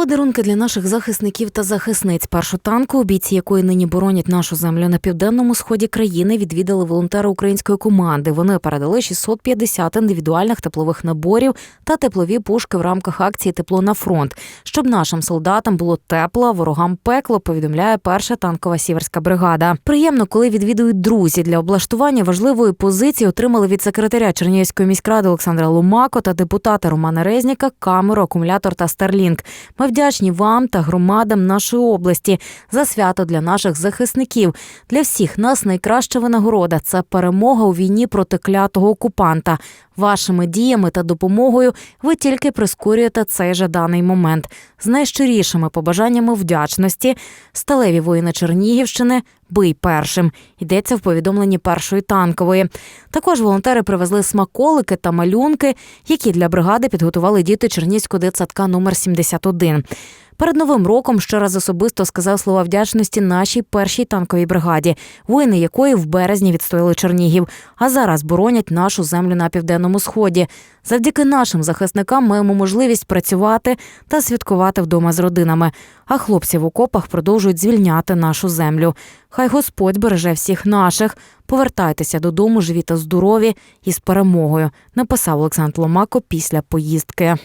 Подарунки для наших захисників та захисниць. Першу танку, бійці якої нині боронять нашу землю на південному сході країни, відвідали волонтери української команди. Вони передали 650 індивідуальних теплових наборів та теплові пушки в рамках акції Тепло на фронт, щоб нашим солдатам було тепло, ворогам пекло. Повідомляє перша танкова сіверська бригада. Приємно, коли відвідують друзі для облаштування важливої позиції. Отримали від секретаря Чернігівської міськради Олександра Ломако та депутата Романа Резніка камеру, акумулятор та Старлінк. Ми вдячні вам та громадам нашої області за свято для наших захисників. Для всіх нас найкраща винагорода це перемога у війні проти клятого окупанта. Вашими діями та допомогою ви тільки прискорюєте цей жаданий момент. З найщирішими побажаннями вдячності сталеві воїни Чернігівщини. Бий першим йдеться в повідомленні першої танкової. Також волонтери привезли смаколики та малюнки, які для бригади підготували діти Чернігівського дитсадка номер 71. Перед новим роком ще раз особисто сказав слова вдячності нашій першій танковій бригаді, воїни якої в березні відстояли Чернігів, а зараз боронять нашу землю на південному сході. Завдяки нашим захисникам маємо можливість працювати та святкувати вдома з родинами. А хлопці в окопах продовжують звільняти нашу землю. Хай Господь береже всіх наших. Повертайтеся додому, живі та здорові і з перемогою. Написав Олександр Ломако після поїздки.